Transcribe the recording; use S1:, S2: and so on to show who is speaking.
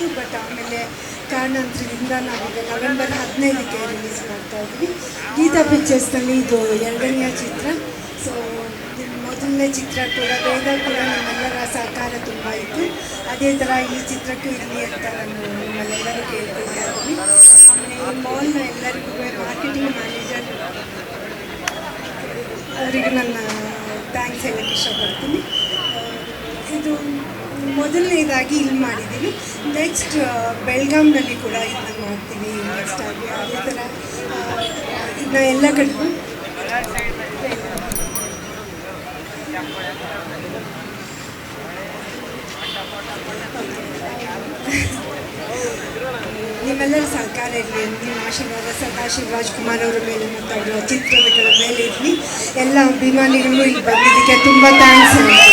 S1: ಇತ್ತು ಬಟ್ ಆಮೇಲೆ ಕಾರಣಾಂತರದಿಂದ ನಾವೀಗ ನವೆಂಬರ್ ಹದಿನೈದಕ್ಕೆ ರಿಲೀಸ್ ಮಾಡ್ತಾ ಇದ್ವಿ ಗೀತಾ ಪಿಕ್ಚರ್ಸ್ನಲ್ಲಿ ಇದು ಎರಡನೆಯ ಚಿತ್ರ. ಸೊ ಮೊದಲನೇ ಚಿತ್ರ ಕೂಡ ಬೇಗ ಕೂಡ ನಮ್ಮೆಲ್ಲರ ಸಹಕಾರ ತುಂಬ ಇತ್ತು. ಅದೇ ಥರ ಈ ಚಿತ್ರಕ್ಕೂ ಇರಲಿ ಅಂತ ನಾನು ನಿಮ್ಮಲ್ಲೆಲ್ಲರೂ ಕೇಳ್ಕೊಳ್ತಾ ಇದ್ದೀನಿ. ಆಮೇಲೆ ಈ ಮಾಲ್ನ ಎಲ್ಲರಿಗೂ ಮಾರ್ಕೆಟಿಂಗ್ ಮ್ಯಾನೇಜರ್ ಅವರಿಗೆ ನನ್ನ ಥ್ಯಾಂಕ್ಸ್ ಹೇಳಕ್ಕೆ ಇಷ್ಟಪಡ್ತೀನಿ ಆ, ಇದು ಮೊದಲನೇದಾಗಿ ಇಲ್ಲಿ ಮಾಡಿದ್ದೀವಿ. ನೆಕ್ಸ್ಟ್ ಬೆಳಗಾಂನಲ್ಲಿ ಕೂಡ ಇದನ್ನ ಮಾಡ್ತೀವಿ. ನೆಕ್ಸ್ಟ್ ಆಗಿ ಅದೇ ಥರ ಇದನ್ನ ಎಲ್ಲ ಕಡೆ ನಿಮ್ಮೆಲ್ಲರ ಸಹಕಾರ ಇರಲಿ ನಿಮ್ಮ ಆಶೀರ್ವಾದ ಸದಾ ಶಿವರಾಜ್ ಕುಮಾರ್ ಅವರ ಮೇಲೆ ಮತ್ತು ಅವರ ಚಿತ್ರಗಳ ಮೇಲೆ ಇರಲಿ. ಎಲ್ಲ ಅಭಿಮಾನಿಗಳು ಇಲ್ಲಿ ಬಂದಿದ್ದಕ್ಕೆ ತುಂಬ ಥ್ಯಾಂಕ್ಸ್ ಹೇಳ್ತೀನಿ